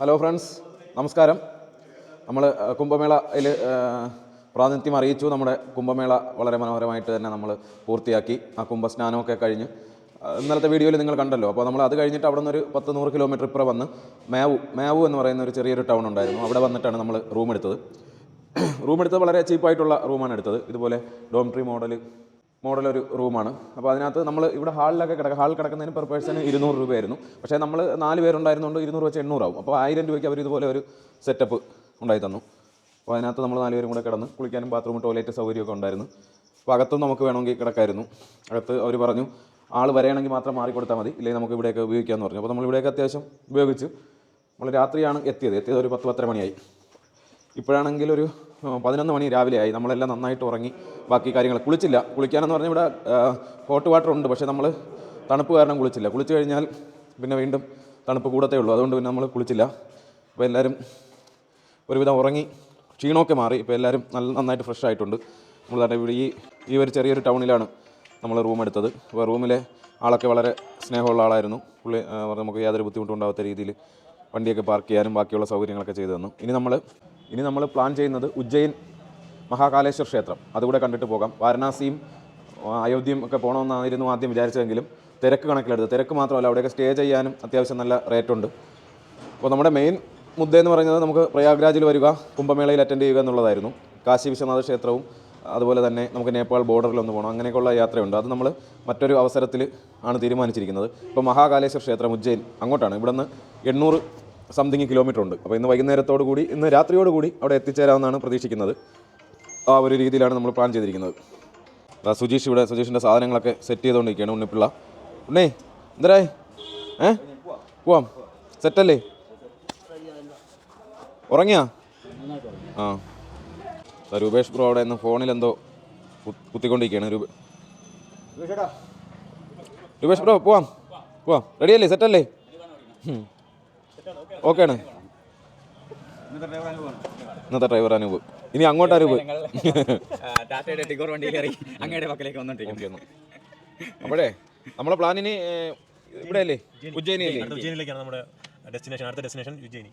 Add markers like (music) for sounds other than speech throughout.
Hello friends നമസ്കാരം. നമ്മൾ കുംഭമേളയിൽ പ്രാതിനിധ്യം അറിയിച്ചു. നമ്മുടെ കുംഭമേള വളരെ മനോഹരമായിട്ട് തന്നെ നമ്മൾ പൂർത്തിയാക്കി. ആ കുംഭസ്നാനമൊക്കെ കഴിഞ്ഞ് ഇന്നലത്തെ വീഡിയോയിൽ നിങ്ങൾ കണ്ടല്ലോ. അപ്പോൾ നമ്മൾ അത് കഴിഞ്ഞിട്ട് അവിടെ നിന്ന് ഒരു പത്ത് നൂറ് കിലോമീറ്റർ ഇപ്പുറം വന്ന് മേവു മേവു എന്ന് പറയുന്ന ഒരു ചെറിയൊരു ടൗൺ ഉണ്ടായിരുന്നു. അവിടെ വന്നിട്ടാണ് നമ്മൾ റൂം എടുത്തത്. (clears throat) റൂം എടുത്തത് വളരെ ചീപ്പായിട്ടുള്ള റൂമാണ് എടുത്തത്. ഇതുപോലെ ഡോംട്രി മോഡൽ മോഡൽ ഒരു റൂമാണ്. അപ്പോൾ അതിനകത്ത് നമ്മൾ ഇവിടെ ഹാളിലൊക്കെ കിടക്കുക ഹാളിൽ കിടക്കുന്നതിന് പെർ പേഴ്സൺ ഇരുന്നൂറ് രൂപയായിരുന്നു. പക്ഷേ നമ്മൾ നാല് പേരുണ്ടായിരുന്നുകൊണ്ട് ഇരുന്നൂറ് വെച്ച് എണ്ണൂറാവും. അപ്പോൾ ആയിരം രൂപയ്ക്ക് അവർ ഇതുപോലെ ഒരു സെറ്റപ്പ് ഉണ്ടായി തന്നു. അപ്പോൾ അതിനകത്ത് നമ്മൾ നാല് പേരും കൂടെ കിടന്ന് കുളിക്കാനും ബാത്റൂം ടോയ്ലറ്റ് സൗകര്യമൊക്കെ ഉണ്ടായിരുന്നു. അപ്പോൾ അകത്തും നമുക്ക് വേണമെങ്കിൽ കിടക്കായിരുന്നു. അകത്ത് അവർ പറഞ്ഞു ആൾ വരെയാണെങ്കിൽ മാത്രം മാറിക്കൊടുത്താൽ മതി. ഇല്ലെങ്കിൽ നമുക്ക് ഇവിടെയൊക്കെ ഉപയോഗിക്കാമെന്ന് പറഞ്ഞു. അപ്പോൾ നമ്മൾ ഇവിടെയൊക്കെ അത്യാവശ്യം ഉപയോഗിച്ച്. നമ്മൾ രാത്രിയാണ് എത്തിയത്. എത്തിയത് ഒരു പത്ത് പത്തര മണിയായി. ഇപ്പോഴാണെങ്കിൽ ഒരു പതിനൊന്ന് മണി രാവിലെ ആയി നമ്മളെല്ലാം നന്നായിട്ട് ഉറങ്ങി. ബാക്കി കാര്യങ്ങൾ കുളിച്ചില്ല. കുളിക്കാനെന്ന് പറഞ്ഞാൽ ഇവിടെ ഹോട്ട് വാട്ടർ ഉണ്ട്. പക്ഷേ നമ്മൾ തണുപ്പ് കാരണം കുളിച്ചില്ല. കുളിച്ച് കഴിഞ്ഞാൽ പിന്നെ വീണ്ടും തണുപ്പ് കൂടത്തേ ഉള്ളൂ. അതുകൊണ്ട് പിന്നെ നമ്മൾ കുളിച്ചില്ല. അപ്പോൾ എല്ലാവരും ഒരുവിധം ഉറങ്ങി. ക്ഷീണമൊക്കെ മാറി. ഇപ്പോൾ എല്ലാവരും നല്ല നന്നായിട്ട് ഫ്രഷ് ആയിട്ടുണ്ട്. നമ്മൾ തന്നെ ഇവിടെ ഈ ഈ ഒരു ചെറിയൊരു ടൗണിലാണ് നമ്മൾ റൂം എടുത്തത്. അപ്പോൾ റൂമിലെ ആളൊക്കെ വളരെ സ്നേഹമുള്ള ആളായിരുന്നു. പുള്ളി നമുക്ക് യാതൊരു ബുദ്ധിമുട്ടും ഉണ്ടാവാത്ത രീതിയിൽ വണ്ടിയൊക്കെ പാർക്ക് ചെയ്യാനും ബാക്കിയുള്ള സൗകര്യങ്ങളൊക്കെ ചെയ്തു തന്നു. ഇനി നമ്മൾ ഇനി നമ്മൾ പ്ലാൻ ചെയ്യുന്നത് ഉജ്ജയിൻ മഹാകാലേശ്വർ ക്ഷേത്രം. അതുകൂടെ കണ്ടിട്ട് പോകാം. വാരണാസിയും അയോധ്യയും ഒക്കെ പോകണമെന്നായിരുന്നു ആദ്യം വിചാരിച്ചതെങ്കിലും തിരക്ക് കണക്കിലെടുത്ത് തിരക്ക് മാത്രമല്ല അവിടെയൊക്കെ സ്റ്റേ ചെയ്യാനും അത്യാവശ്യം നല്ല റേറ്റുണ്ട് അപ്പോൾ നമ്മുടെ മെയിൻ മുദ്ദ എന്ന് പറയുന്നത് നമുക്ക് പ്രയാഗ്രാജിൽ വരിക കുംഭമേളയിൽ അറ്റൻഡ് ചെയ്യുക എന്നുള്ളതായിരുന്നു. കാശി വിശ്വനാഥ ക്ഷേത്രവും അതുപോലെ തന്നെ നമുക്ക് നേപ്പാൾ ബോർഡറിലൊന്ന് പോകണം അങ്ങനെയൊക്കെയുള്ള യാത്രയുണ്ട്. അത് നമ്മൾ മറ്റൊരു അവസരത്തിൽ ആണ് തീരുമാനിച്ചിരിക്കുന്നത്. ഇപ്പോൾ മഹാകാലേശ്വർ ക്ഷേത്രം ഉജ്ജയിൻ അങ്ങോട്ടാണ്. ഇവിടെ നിന്ന് എണ്ണൂറ് സംതിങ് കിലോമീറ്റർ ഉണ്ട്. അപ്പോൾ ഇന്ന് വൈകുന്നേരത്തോടു കൂടി ഇന്ന് രാത്രിയോട് കൂടി അവിടെ എത്തിച്ചേരാമെന്നാണ് പ്രതീക്ഷിക്കുന്നത്. ആ ഒരു രീതിയിലാണ് നമ്മൾ പ്ലാൻ ചെയ്തിരിക്കുന്നത്. സുജീഷ് ഇവിടെ സുജീഷിന്റെ സാധനങ്ങളൊക്കെ സെറ്റ് ചെയ്തുകൊണ്ടിരിക്കുകയാണ് ഉണ്ണിപ്പിള്ള ഉണ്ണേ എന്തരായി? ഏ? പോവാം. സെറ്റല്ലേ ഉറങ്ങിയാ? ആ. രൂപേഷ് ബ്രോ അവിടെ നിന്ന് ഫോണിൽ എന്തോ കുത്തിക്കൊണ്ടിരിക്കുകയാണ്. രൂപ രൂപേഷ് ബ്രോ പോവാം. പോവാം. റെഡിയല്ലേ സെറ്റല്ലേ ഓക്കെ ആണ് ഇന്നത്തെ ഡ്രൈവർ അനൂപ് ഇനി അങ്ങോട്ട് അനൂപ് ടാറ്റയുടെ ടിഗോർ വണ്ടിയിൽ ഇറങ്ങി അങ്ങയുടെ പക്കലേക്ക് വന്നോണ്ടിരിക്കുന്നു. അപ്പോഴേ നമ്മളെ പ്ലാനിന് ഇവിടെ അല്ലേ ഉജ്ജയിനി. അല്ലേ ഉജ്ജയിനിലേക്കാണ് നമ്മുടെ ഡെസ്റ്റിനേഷൻ അടുത്ത ഡെസ്റ്റിനേഷൻ ഉജ്ജയിനി.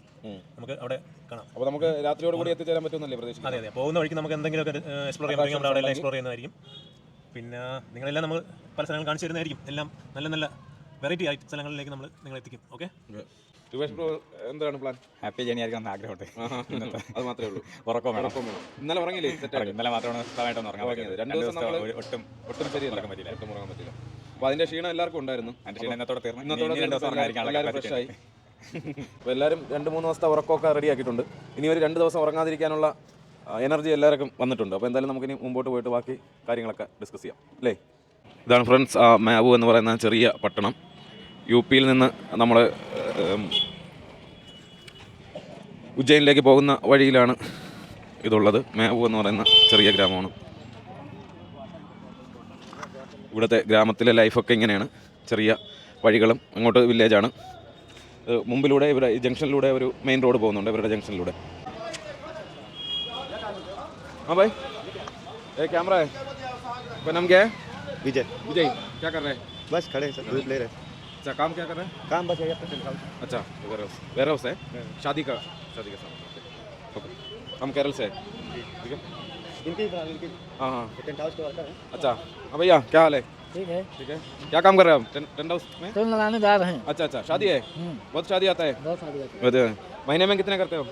നമുക്ക് അവിടെ കാണാം. അപ്പോൾ നമുക്ക് രാത്രിയോട് കൂടി എത്തിച്ചേരാൻ പറ്റുമെന്നല്ലേ പ്രദേശം അതെ അതെ. പോകുന്ന വഴിക്ക് നമുക്ക് എന്തെങ്കിലുമൊക്കെ എക്സ്പ്ലോർ ചെയ്യാൻ പറ്റും നമ്മൾ അവിടെ എല്ലാം എക്സ്പ്ലോർ ചെയ്യുന്നതായിരിക്കും. പിന്നെ നിങ്ങളെല്ലാം നമ്മൾ പല സ്ഥലങ്ങൾ കാണിച്ചു തരുന്നതായിരിക്കും. എല്ലാം നല്ല നല്ല വെറൈറ്റി ആയിട്ട് സ്ഥലങ്ങളിലേക്ക് നമ്മൾ നിങ്ങളെത്തിക്കും ഓക്കെ രൂപേഷ് ബ്രോ എന്താണ് പ്ലാൻ ഹാപ്പി ജേണി ആയിരിക്കും എന്ന് ആഗ്രഹമുണ്ട്. അത് മാത്രമേ ഉള്ളൂ. ഉറക്കം വേണം. ഉറക്കം വേണം. ഇന്നലെ ഉറങ്ങിയില്ലേ? സെറ്റ് ഇന്നലെ മാത്രമാണ് സുഖമായിട്ടൊന്ന് ഉറങ്ങാൻ പറ്റിയത്. രണ്ട് ദിവസം നമ്മൾ ഒട്ടും ഒട്ടും ശരിയല്ല. ഉറങ്ങാൻ പറ്റില്ല ഒട്ടും ഉറങ്ങാൻ പറ്റില്ല അപ്പോൾ അതിന്റെ ക്ഷീണം എല്ലാവർക്കും ഉണ്ടായിരുന്നു. എന്റെ ക്ഷീണം ഇന്നത്തോടെ തീർന്നു. ഇന്നത്തോടെ രണ്ട് ദിവസം എല്ലാവരും ഫ്രഷ് ആയി. അപ്പോൾ എല്ലാവരും രണ്ട് മൂന്ന് ദിവസത്തെ ഉറക്കമൊക്കെ റെഡി ആക്കിയിട്ടുണ്ട്. ഇനി ഒരു രണ്ട് ദിവസം ഉറങ്ങാതിരിക്കാനുള്ള എനർജി എല്ലാവർക്കും വന്നിട്ടുണ്ട്. അപ്പൊ എന്തായാലും നമുക്ക് ഇനി മുമ്പോട്ട് പോയിട്ട് ബാക്കി കാര്യങ്ങളൊക്കെ ഡിസ്കസ് ചെയ്യാം. അല്ലേ? ഇതാണ് ഫ്രണ്ട്സ് മാവു എന്ന് പറയുന്ന ചെറിയ പട്ടണം. യു പിയിൽ നിന്ന് നമ്മൾ ഉജ്ജയിനിലേക്ക് പോകുന്ന വഴിയിലാണ് ഇതുള്ളത്. മേവു എന്ന് പറയുന്ന ചെറിയ ഗ്രാമമാണ്. ഇവിടുത്തെ ഗ്രാമത്തിലെ ലൈഫൊക്കെ ഇങ്ങനെയാണ്. ചെറിയ വഴികളും അങ്ങോട്ട് വില്ലേജാണ് മുമ്പിലൂടെ ഇവരുടെ ജംഗ്ഷനിലൂടെ ഒരു മെയിൻ റോഡ് പോകുന്നുണ്ട് ഇവരുടെ ജംഗ്ഷനിലൂടെ ആ ബൈ ഏ ക്യാമറ അപ്പം നമുക്ക് വിജയ്. വിജയ് ക്യാ കർ ബസ് ഖടേ സർ പ്ലേ हैं हैं अच्छा काम क्या कर रहे हैं? काम बस यही अच्छा वेयर हाउस वेयर हाउस है? शादी का शादी का सामान। ओके हम केरल से ठीक है? इनके इनके हाँ हाँ। टेंट हाउस के वर्कर हैं। अच्छा हाँ भैया क्या हाल है? ठीक है। ठीक है। क्या काम कर रहे हैं आप? टेंट टेंट हाउस में? तो लगाने जा रहे हैं। अच्छा अच्छा शादी है? बहुत शादी आता है। बहुत सारी जाती वो तो है। महीने में कितने करते हो?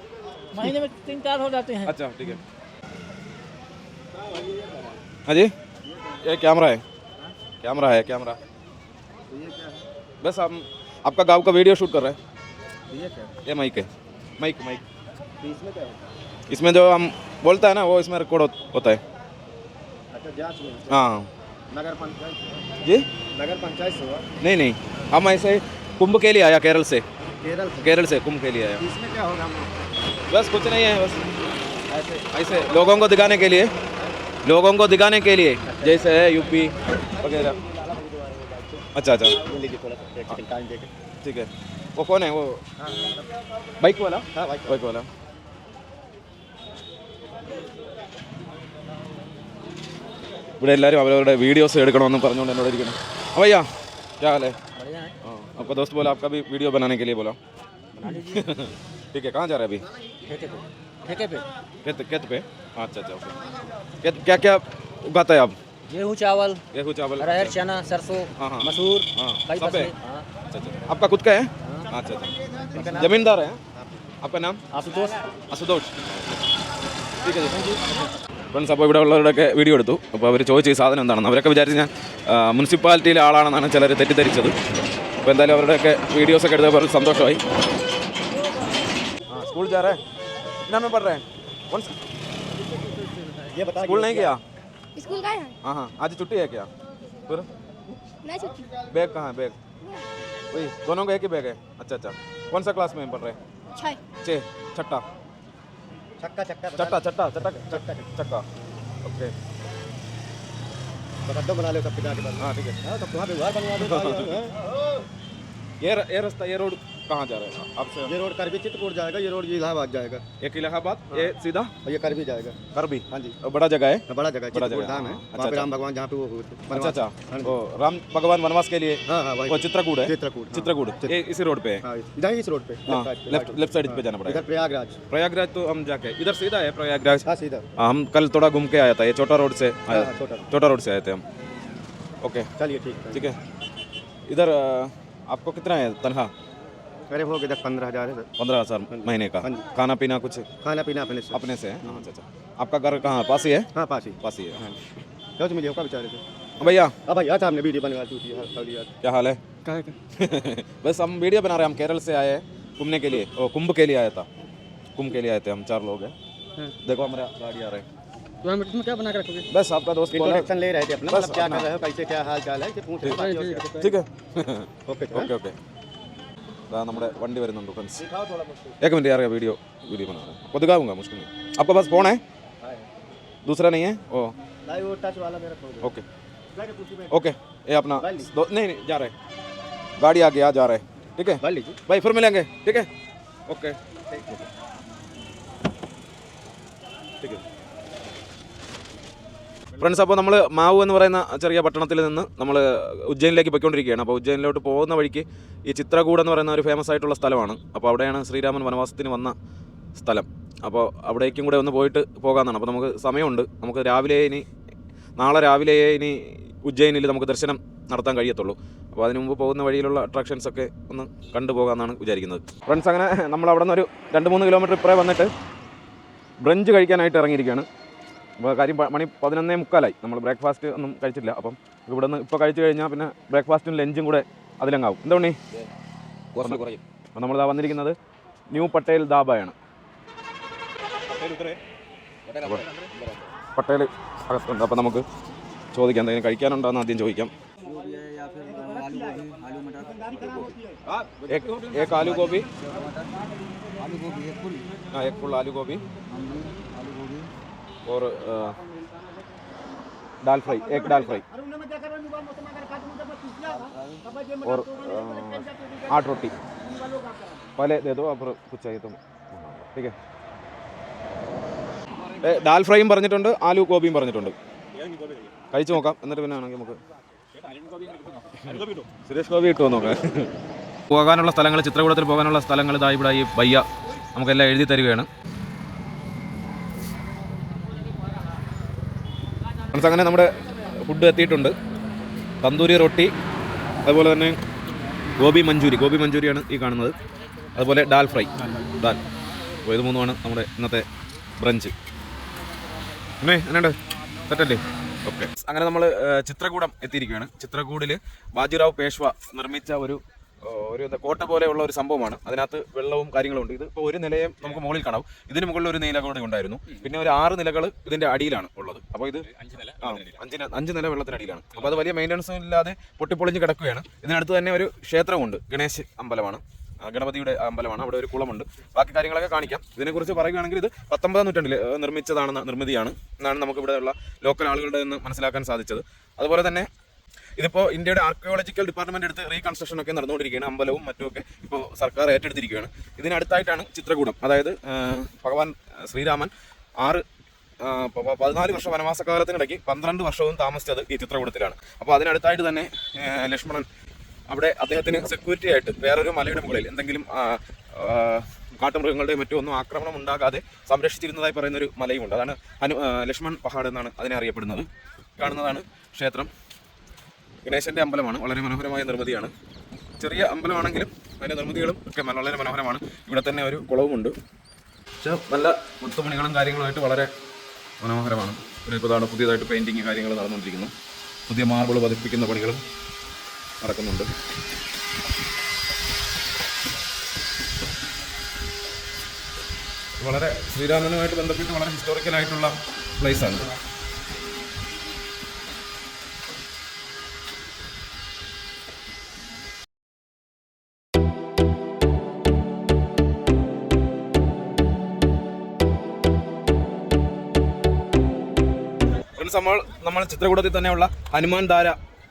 महीने में तीन चार हो जाते हैं। अच्छा ठीक है। हाँ जी। ये कैमरा है। कैमरा है कैमरा बस हम आपका गाँव का वीडियो शूट कर रहे हैं। ये क्या? माइक है। माइक माइक इसमें जो हम बोलता है ना वो इसमें रिकॉर्ड होता है। अच्छा जाँच में हाँ। नगर पंचायत जी? नगर पंचायत से हुआ? नहीं नहीं। हम ऐसे कुंभ के लिए आया केरल से। केरल से? केरल से कुंभ के लिए आया। इसमें क्या होगा हम? बस कुछ नहीं है बस। ऐसे? ऐसे लोगों को दिखाने के लिए। लोगों को दिखाने के लिए। जैसे है यूपी वगैरह। अच्छा अच्छा ये लीजिए थोड़ा सा एक सेकंड टाइम देके ठीक है वो कौन है वो बाइक वाला हाँ भाई बाइक वाला ഇവിടെ എല്ലാവരും അവരവരുടെ വീഡിയോസ് എടുക്കണമെന്ന് പറഞ്ഞുകൊണ്ട് എന്നോട് ഇരിക്കണം भैया क्या हाल है बढ़िया है हाँ आपका दोस्त बोला आपका भी वीडियो बनाने के लिए बोला ठीक है कहाँ जा रहे हैं अभी ठेके पे ठेके पे खेत खेत पे अच्छा अच्छा ओके खेत क्या क्या उगाता है आप गेहूँ चावल गेहूँ चावल अरहर चना सरसों हाँ, हाँ। मसूर हाँ, कई सब है? फसलें हाँ। अच्छा अच्छा आपका खुद का है अच्छा अच्छा जमींदार है आपका नाम आशुतोष അസുതോഷ് ठीक है जी ഫ്രണ്ട്സ് അപ്പോൾ ഇവിടെ ഉള്ളവരുടെയൊക്കെ വീഡിയോ എടുത്തു അപ്പോൾ അവർ ചോദിച്ച ഈ സാധനം എന്താണെന്ന് അവരൊക്കെ വിചാരിച്ച് ഞാൻ ആ, മുനിസിപ്പാലിറ്റിയിലെ ആളാണെന്നാണ് ചിലർ തെറ്റിദ്ധരിച്ചത് അപ്പോൾ എന്തായാലും അവരുടെയൊക്കെ വീഡിയോസൊക്കെ എടുത്തപ്പോൾ അവർക്ക് സന്തോഷമായി സ്കൂൾ जा रहे कितना में पढ़ रहे हैं कौन सा ये बता स्कूल नहीं गया स्कूल गए हैं? हाँ हाँ। आज छुट्टी है क्या? फिर नहीं छुट्टी। बैग कहाँ है? बैग। वही दोनों का एक ही बैग है। अच्छा अच्छा। कौन सा क्लास में पढ़ रहे हैं? छः छः छठा। चक्का चक्का चट्टा चट्टा चट्टा चट्टा चक्का ओके। बता बना लो सब पिता के पास। हाँ ठीक है। हाँ तो वहाँ पे घर बनवा दो। हाँ। (laughs) ये ये रास्ता ये रोड। कहाँ जा रहा है? आपसे ये रोड करभी चित्रकूट जाएगा ये रोड ये इलाहाबाद जाएगा। एक इलाहाबाद? ये सीधा? ये करभी जाएगा। करबी? हाँ जी। और बड़ा जगह है? हाँ, बड़ा जगह बड़ा जगह। धाम है। हाँ, वहाँ अच्छा, पे अच्छा। राम भगवान जहाँ पे वो अच्छा अच्छा। हाँ वो राम भगवान वनवास के लिए? हाँ हाँ वो चित्रकूट है? चित्रकूट हाँ। चित्रकूट। इसी रोड पे है? हाँ इस रोड पे हाँ लेफ़्ट साइड पे हाँ। जाना पड़ेगा। इधर प्रयागराज। प्रयागराज तो हम जाके इधर सीधा है प्रयागराज? हाँ सीधा। हाँ, हम कल थोड़ा घूम के आया था ये छोटा रोड से। हाँ आया हाँ, छोटा छोटा रोड से आए थे हम। ओके चलिए ठीक ठीक है। इधर आपको कितना है तनख्वाह? करीब हो गए दस पंद्रह हज़ार। है सर पंद्रह हज़ार हाँ महीने का? हाँ खाना पीना कुछ? खाना पीना अपने से। अपने से? है आपका घर कहाँ पास ही है? हाँ पास ही। पास ही है। क्या मुझे होगा बेचारे से। भैया? अब भैया अच्छा, साहब ने वीडियो बनवा दी थी क्या हाल है? (laughs) बस हम वीडियो बना रहे हैं हम केरल से आए हैं घूमने के लिए। ओ कुंभ के लिए आया था। कुंभ के लिए आए थे हम चार लोग हैं। देखो हमारा गाड़ी आ रहे हैं। किलोमीटर में क्या बना के रखोगे? बस आपका दोस्त ले रहे थे अपना बस मतलब क्या कर रहे हो कैसे क्या हाल चाल है। ठीक है। (laughs) Okay okay okay. നമ്മുടെ വണ്ടി വരുന്നുണ്ട് ഫ്രണ്ട്സ് एक मिनट यार वीडियो वीडियो बना रहे हैं आपको दिखाऊंगा मुश्किल नहीं आपका पास फोन है दूसरा नहीं है ओ भाई वो टच वाला मेरा फोन ओके जाके पूछिए मैं ओके ये अपना दो नहीं नहीं जा रहे हैं गाड़ी आ गया जा रहे हैं ठीक है भर लीजिए भाई फिर मिलेंगे ठीक है ओके ठीक है ഫ്രണ്ട്സ് അപ്പോൾ നമ്മൾ മാവു എന്ന് പറയുന്ന ചെറിയ പട്ടണത്തിൽ നിന്ന് നമ്മൾ ഉജ്ജയിനിലേക്ക് പോയിക്കൊണ്ടിരിക്കുകയാണ്. അപ്പോൾ ഉജ്ജയിനിലോട്ട് പോകുന്ന വഴിക്ക് ഈ ചിത്രകൂട് എന്ന് പറയുന്ന ഒരു ഫേമസ് ആയിട്ടുള്ള സ്ഥലമാണ്. അപ്പോൾ അവിടെയാണ് ശ്രീരാമൻ വനവാസത്തിന് വന്ന സ്ഥലം. അപ്പോൾ അവിടേക്കും കൂടെ ഒന്ന് പോയിട്ട് പോകാമെന്നാണ്. അപ്പോൾ നമുക്ക് സമയമുണ്ട്. നമുക്ക് രാവിലെ ഇനി നാളെ രാവിലെ ഇനി ഉജ്ജയിനിൽ നമുക്ക് ദർശനം നടത്താൻ കഴിയത്തുള്ളൂ. അപ്പോൾ അതിനു മുമ്പ് പോകുന്ന വഴിയിലുള്ള അട്രാക്ഷൻസ് ഒക്കെ ഒന്ന് കണ്ടുപോകാമെന്നാണ് വിചാരിക്കുന്നത്. ഫ്രണ്ട്സ് അങ്ങനെ നമ്മൾ അവിടെ നിന്ന് ഒരു രണ്ട് മൂന്ന് കിലോമീറ്റർ ഇപ്പുറേ വന്നിട്ട് ബ്രഞ്ച് കഴിക്കാനായിട്ട് ഇറങ്ങിയിരിക്കുകയാണ്. കാര്യം പ- മണി പതിനൊന്നേ മുക്കാലായി നമ്മൾ ബ്രേക്ക്ഫാസ്റ്റ് ഒന്നും കഴിച്ചില്ല അപ്പം ഇവിടെ നിന്ന് ഇപ്പോൾ കഴിച്ചു കഴിഞ്ഞാൽ പിന്നെ ബ്രേക്ക്ഫാസ്റ്റും ലഞ്ചും കൂടെ അതിലങ്ങാവും എന്താ ഉണ്ണി അപ്പോൾ നമ്മളിതാ വന്നിരിക്കുന്നത് ന്യൂ പട്ടേൽ ദാബയാണ് പട്ടേൽ അകത്തുണ്ട് അപ്പോൾ നമുക്ക് ചോദിക്കാം എന്തെങ്കിലും കഴിക്കാനുണ്ടോ എന്ന് ആദ്യം ചോദിക്കാം एक एक आलू गोभी हाँ एक फुल आलू गोभी और अ, दाल फ्राई एक दाल फ्राई और अ, आठ रोटी पहले दे दो अब कुछ चाहिए तो ठीक है ഏ, ദാൽ ഫ്രൈയും പറഞ്ഞിട്ടുണ്ട് ആലു ഗോപിയും പറഞ്ഞിട്ടുണ്ട് കഴിച്ചു നോക്കാം എന്നിട്ട് പിന്നെ ആണെങ്കിൽ നമുക്ക് സുരേഷ് ഗോപി കിട്ടുമോ നോക്കാം പോകാനുള്ള സ്ഥലങ്ങൾ ചിത്രകൂടത്തിൽ പോകാനുള്ള സ്ഥലങ്ങൾ ഇതാ ഇവിടെ ഈ ബയ്യ നമുക്കെല്ലാം എഴുതി തരികയാണ് ഫ്രണ്ട്സ് അങ്ങനെ നമ്മുടെ ഫുഡ് എത്തിയിട്ടുണ്ട്. തന്തൂരി റൊട്ടി അതുപോലെ തന്നെ ഗോബി മഞ്ചൂരി. ഗോബി മഞ്ചൂരിയാണ് ഈ കാണുന്നത്. അതുപോലെ ഡാൽ ഫ്രൈ ഡാൽ അപ്പോൾ ഇത് മൂന്നുമാണ് നമ്മുടെ ഇന്നത്തെ ബ്രഞ്ച് അമ്മേ എന്നാണ്ട്? തെറ്റല്ലേ? ഓക്കെ അങ്ങനെ നമ്മൾ ചിത്രകൂടം എത്തിയിരിക്കുകയാണ്. ചിത്രകൂടിൽ ബാജിറാവ് പേഷ്വ നിർമ്മിച്ച ഒരു ഒരു കോട്ട പോലെയുള്ള ഒരു സംഭവമാണ്. അതിനകത്ത് വെള്ളവും കാര്യങ്ങളും ഉണ്ട്. ഇത് ഇപ്പോൾ ഒരു നിലയെ നമുക്ക് മുകളിൽ കാണാം. ഇതിന് മുകളിൽ ഒരു നില കൂടെ ഉണ്ടായിരുന്നു. പിന്നെ ഒരു ആറ് നിലകൾ ഇതിന്റെ അടിയിലാണ് ഉള്ളത്. അപ്പോൾ ഇത് അഞ്ച് നില അഞ്ച് നില വെള്ളത്തിനടിയിലാണ് അപ്പോൾ അത് വലിയ മെയിന്റനൻസ് ഇല്ലാതെ പൊട്ടിപ്പൊളിഞ്ഞ് കിടക്കുകയാണ്. ഇതിനടുത്ത് തന്നെ ഒരു ക്ഷേത്രമുണ്ട്. ഗണേശ് അമ്പലമാണ്. ഗണപതിയുടെ അമ്പലമാണ്. അവിടെ ഒരു കുളമുണ്ട്. ബാക്കി കാര്യങ്ങളൊക്കെ കാണിക്കാം. ഇതിനെക്കുറിച്ച് പറയുകയാണെങ്കിൽ ഇത് പത്തൊമ്പതാം നൂറ്റാണ്ടിൽ നിർമ്മിച്ചതാണെന്ന നിർമ്മിതിയാണ്. എന്നാണ് നമുക്ക് ഇവിടെയുള്ള ലോക്കൽ ആളുകളുടെ നിന്ന് മനസ്സിലാക്കാൻ സാധിച്ചത്. അതുപോലെ തന്നെ ഇതിപ്പോൾ ഇന്ത്യയുടെ ആർക്കിയോളജിക്കൽ ഡിപ്പാർട്ട്മെന്റ് എടുത്ത് റീകൺസ്ട്രക്ഷൻ ഒക്കെ നടന്നുകൊണ്ടിരിക്കുകയാണ്. അമ്പലവും മറ്റുമൊക്കെ ഇപ്പോ സർക്കാർ ഏറ്റെടുത്തിരിക്കുകയാണ്. ഇതിനടുത്തായിട്ടാണ് ചിത്രകൂടം. അതായത് ഭഗവാൻ ശ്രീരാമൻ ആറ് പതിനാല് വർഷം വനവാസകാലത്തിനിടയ്ക്ക് പന്ത്രണ്ട് വർഷവും താമസിച്ചത് ഈ ചിത്രകൂടത്തിലാണ്. അപ്പോൾ അതിനടുത്തായിട്ട് തന്നെ ലക്ഷ്മണൻ അവിടെ അദ്ദേഹത്തിന് സെക്യൂരിറ്റി ആയിട്ട് വേറൊരു മലയുടെ മുകളിൽ എന്തെങ്കിലും കാട്ടുമൃഗങ്ങളുടെയും മറ്റും ഒന്നും ആക്രമണം ഉണ്ടാകാതെ സംരക്ഷിച്ചിരുന്നതായി പറയുന്ന ഒരു മലയുമുണ്ട്. അതാണ് ലക്ഷ്മൺ പഹാഡ് എന്നാണ് അതിനെ അറിയപ്പെടുന്നത്. കാണുന്നതാണ് ക്ഷേത്രം. ഗണേശന്റെ അമ്പലമാണ്. വളരെ മനോഹരമായ നിർമ്മിതിയാണ്. ചെറിയ അമ്പലമാണെങ്കിലും അതിന്റെ നിർമ്മിതികളും ഒക്കെ വളരെ മനോഹരമാണ്. ഇവിടെ തന്നെ ഒരു കുളവുമുണ്ട്. പക്ഷേ നല്ല മുത്തുമണികളും കാര്യങ്ങളുമായിട്ട് വളരെ മനോഹരമാണ്. പിന്നെ ഇപ്പോൾ പുതിയതായിട്ട് പെയിന്റിങ് കാര്യങ്ങൾ നടന്നുകൊണ്ടിരിക്കുന്നു. പുതിയ മാർബിൾ പതിപ്പിക്കുന്ന പണികളും നടക്കുന്നുണ്ട്. വളരെ ശ്രീരാമനുമായിട്ട് ബന്ധപ്പെട്ട് വളരെ ഹിസ്റ്റോറിക്കൽ ആയിട്ടുള്ള നമ്മൾ നമ്മൾ ചിത്രകൂടത്തിൽ തന്നെയുള്ള ഹനുമാൻ ധാര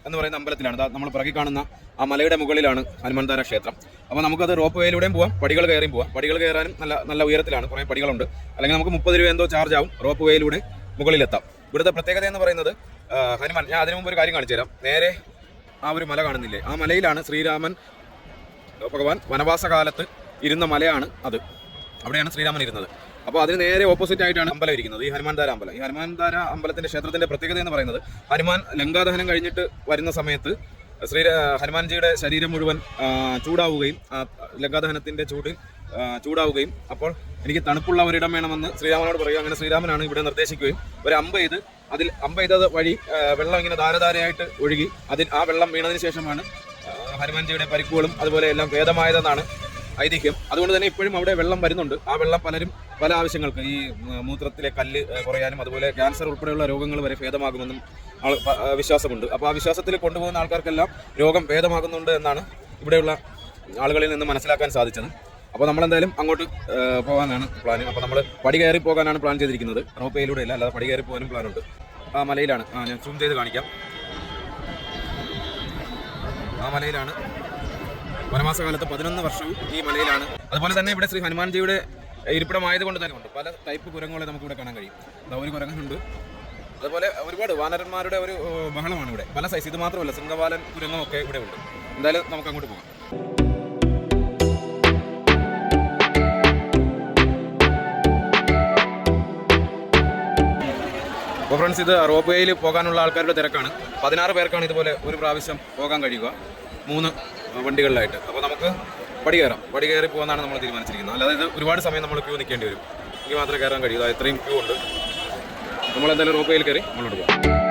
എന്ന് പറയുന്ന അമ്പലത്തിലാണ്. നമ്മൾ പിറകി കാണുന്ന ആ മലയുടെ മുകളിലാണ് ഹനുമാൻ ധാര ക്ഷേത്രം. അപ്പോൾ നമുക്കത് റോപ്പ് വേയിലൂടെയും പോവാം പടികൾ കയറിയും പോവാം. പടികൾ കയറാനും നല്ല നല്ല ഉയരത്തിലാണ് കുറേ പടികളുണ്ട്. അല്ലെങ്കിൽ നമുക്ക് മുപ്പത് രൂപ എന്തോ ചാർജ് ആവും റോപ്പ് വേയിലൂടെ മുകളിലെത്താം. ഇവിടുത്തെ പ്രത്യേകത എന്ന് പറയുന്നത് ഹനുമാൻ ഞാൻ അതിനു മുമ്പ് ഒരു കാര്യം കാണിച്ചു തരാം നേരെ ആ ഒരു മല കാണുന്നില്ലേ? ആ മലയിലാണ് ശ്രീരാമൻ ഭഗവാൻ വനവാസ കാലത്ത് ഇരുന്ന മലയാണ് അത്. അവിടെയാണ് ശ്രീരാമൻ ഇരുന്നത്. അപ്പോൾ അതിന് നേരെ ഓപ്പോസിറ്റ് ആയിട്ടാണ് അമ്പലം ഇരിക്കുന്നത്. ഈ ഹനുമാൻധാര അമ്പലം. ഈ ഹനുമാൻധാര അമ്പലത്തിന്റെ ക്ഷേത്രത്തിന്റെ പ്രത്യേകത എന്ന് പറയുന്നത് ഹനുമാൻ ലങ്കാദഹനം കഴിഞ്ഞിട്ട് വരുന്ന സമയത്ത് ശ്രീ ഹനുമാൻജിയുടെ ശരീരം മുഴുവൻ ചൂടാവുകയും ലങ്കാദഹനത്തിന്റെ ചൂട് ചൂടാവുകയും അപ്പോൾ എനിക്ക് തണുപ്പുള്ള ഒരിടം വേണമെന്ന് ശ്രീരാമനോട് പറയുക. അങ്ങനെ ശ്രീരാമനാണ് ഇവിടെ നിർദ്ദേശിക്കുകയും ഒരു അമ്പ ചെയ്ത് അതിൽ അമ്പ ചെയ്തത് വഴി വെള്ളം ഇങ്ങനെ ധാരധാരയായിട്ട് ഒഴുകി അതിൽ ആ വെള്ളം വീണതിന് ശേഷമാണ് ഹനുമാൻജിയുടെ പരിക്കുകളും അതുപോലെ എല്ലാം ഭേദമായതെന്നാണ് ഐതിഹ്യം. അതുകൊണ്ട് തന്നെ ഇപ്പോഴും അവിടെ വെള്ളം വരുന്നുണ്ട്. ആ വെള്ളം പലരും പല ആവശ്യങ്ങൾക്ക് ഈ മൂത്രത്തിലെ കല്ല് കുറയാനും അതുപോലെ ക്യാൻസർ ഉൾപ്പെടെയുള്ള രോഗങ്ങൾ വരെ ഭേദമാകുമെന്നും വിശ്വാസമുണ്ട്. അപ്പോൾ ആ വിശ്വാസത്തിൽ കൊണ്ടുപോകുന്ന ആൾക്കാർക്കെല്ലാം രോഗം ഭേദമാകുന്നുണ്ട് എന്നാണ് ഇവിടെയുള്ള ആളുകളിൽ നിന്ന് മനസ്സിലാക്കാൻ സാധിച്ചത്. അപ്പോൾ നമ്മളെന്തായാലും അങ്ങോട്ട് പോകാനാണ് പ്ലാൻ അപ്പോൾ നമ്മൾ പടി കയറി പോകാനാണ് പ്ലാൻ ചെയ്തിരിക്കുന്നത്. റോപ്പേയിലൂടെ അല്ല അല്ലാതെ പടി കയറി പോകാനും പ്ലാനുണ്ട് ആ മലയിലാണ്. ആ ഞാൻ സൂം ചെയ്ത് കാണിക്കാം. ആ മലയിലാണ് വനവാസകാലത്ത് പതിനൊന്ന് വർഷവും ഈ മലയിലാണ്. അതുപോലെ തന്നെ ഇവിടെ ശ്രീ ഹനുമാൻജിയുടെ ഇരിപ്പിടമായത് കൊണ്ട് തന്നെ ഉണ്ട്. പല ടൈപ്പ് കുരങ്ങുകളെ നമുക്ക് ഇവിടെ കാണാൻ കഴിയും. ഒരു കുരങ്ങനുണ്ട്. അതുപോലെ ഒരുപാട് വാനരന്മാരുടെ ഒരു ബഹളമാണ് ഇവിടെ പല സൈസ് ഇത് മാത്രമല്ല സിംഗവാലൻ കുരങ്ങും ഒക്കെ ഇവിടെ ഉണ്ട്. എന്തായാലും നമുക്ക് അങ്ങോട്ട് പോകാം. അപ്പോൾ ഫ്രണ്ട്സ് ഇത് റോപ്പ് വേയിൽ പോകാനുള്ള ആൾക്കാരുടെ തിരക്കാണ്. പതിനാറ് പേർക്കാണ് ഇതുപോലെ ഒരു പ്രാവശ്യം പോകാൻ കഴിയുക. മൂന്ന് വണ്ടികളിലായിട്ട്. അപ്പോൾ നമുക്ക് പടി കയറാം. പടി കയറി പോകാനാണ് നമ്മൾ തീരുമാനിച്ചിരിക്കുന്നത്. അല്ലാതെ ഇത് ഒരുപാട് സമയം നമ്മൾ ക്യൂ നിൽക്കേണ്ടി വരും. എനിക്ക് മാത്രമേ കയറാൻ കഴിയൂ. ഇതാ ഇത്രയും ക്യൂ ഉണ്ട്. നമ്മളെന്തായാലും റോപ്പ് കയറി മുന്നോട്ട് പോകാം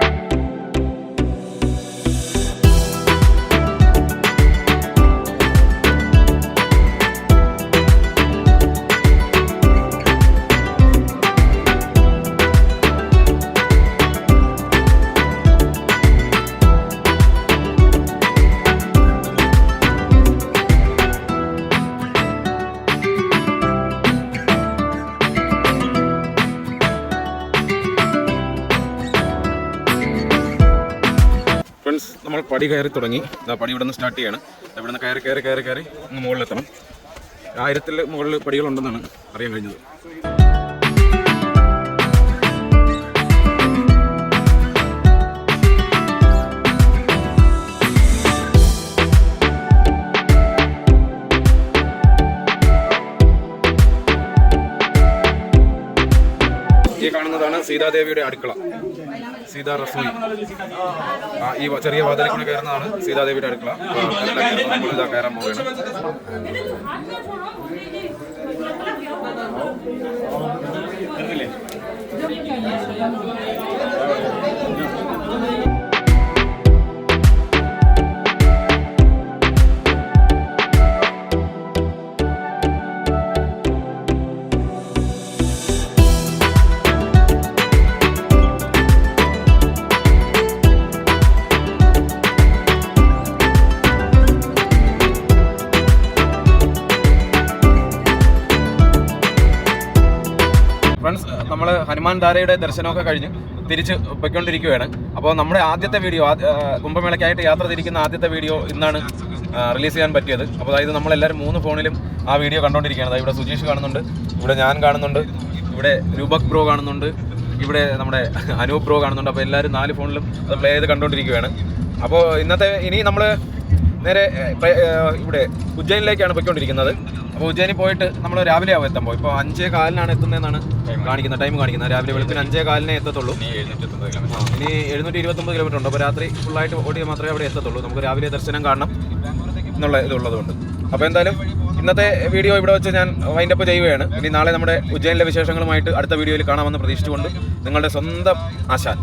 പടി കയറി തുടങ്ങി. പടി ഇവിടെ നിന്ന് സ്റ്റാർട്ട് ചെയ്യാണ്. ഇവിടെ നിന്ന് കയറി കയറി കയറി കയറി അങ്ങ് മുകളിലെത്തണം. ആയിരത്തിൽ മുകളിൽ പടികളുണ്ടെന്നാണ് അറിയാൻ കഴിഞ്ഞത്. ഈ കാണുന്നതാണ് സീതാദേവിയുടെ അടുക്കള. സീതാ റസോയി ഈ ചെറിയ വാതിലിൽ കൂടി കയറുന്നതാണ് സീതാദേവിയുടെ അടുക്കള. കയറാൻ പോവുകയാണ്. ഫ്രണ്ട്സ് ഹനുമാൻ ധാരയുടെ ദർശനമൊക്കെ കഴിഞ്ഞ് തിരിച്ച് പൊയ്ക്കൊണ്ടിരിക്കുകയാണ്. അപ്പോൾ നമ്മുടെ ആദ്യത്തെ വീഡിയോ കുംഭമേളയ്ക്കായിട്ട് യാത്ര തിരിക്കുന്ന ആദ്യത്തെ വീഡിയോ ഇന്നാണ് റിലീസ് ചെയ്യാൻ പറ്റിയത്. അപ്പോൾ അതായത് നമ്മളെല്ലാവരും മൂന്ന് ഫോണിലും ആ വീഡിയോ കണ്ടുകൊണ്ടിരിക്കുകയാണ് ഇവിടെ സുജീഷ് കാണുന്നുണ്ട് ഇവിടെ ഞാൻ കാണുന്നുണ്ട് ഇവിടെ രൂപക് ബ്രോ കാണുന്നുണ്ട് ഇവിടെ നമ്മുടെ അനൂപ് ബ്രോ കാണുന്നുണ്ട്. അപ്പോൾ എല്ലാവരും നാല് ഫോണിലും അത് പ്ലേ ചെയ്ത് കണ്ടുകൊണ്ടിരിക്കുകയാണ് അപ്പോൾ ഇന്നത്തെ ഇനി നമ്മൾ നേരെ ഇവിടെ ഉജ്ജയിനിലേക്കാണ് പോയിക്കൊണ്ടിരിക്കുന്നത്. അപ്പോൾ ഉജ്ജയിനി പോയിട്ട് നമ്മൾ രാവിലെ ആവും എത്തുമ്പോൾ ഇപ്പോൾ അഞ്ചേ കാലിനാണ് എത്തുന്നതെന്നാണ് കാണിക്കുന്നത് ടൈം കാണിക്കുന്നത്. രാവിലെ വെളുപ്പിന് അഞ്ചേ കാലിനെ എത്തത്തുള്ളൂ. ആ, ഇനി എഴുന്നൂറ്റി ഇരുപത്തൊമ്പത് കിലോമീറ്റർ ഉണ്ട്. അപ്പോൾ രാത്രി ഫുള്ളായിട്ട് ഓടിയാൽ മാത്രമേ അവിടെ എത്തത്തുള്ളൂ. നമുക്ക് രാവിലെ ദർശനം കാണണം എന്നുള്ള ഇതുള്ളതുകൊണ്ട്. അപ്പോൾ എന്തായാലും ഇന്നത്തെ വീഡിയോ ഇവിടെ വെച്ച് ഞാൻ വൈൻഡപ്പ് ചെയ്യുകയാണ്. ഇനി നാളെ നമ്മുടെ ഉജ്ജയിനിലെ വിശേഷങ്ങളുമായിട്ട് അടുത്ത വീഡിയോയിൽ കാണാമെന്ന് പ്രതീക്ഷിച്ചുകൊണ്ട് നിങ്ങളുടെ സ്വന്തം ആശാൻ.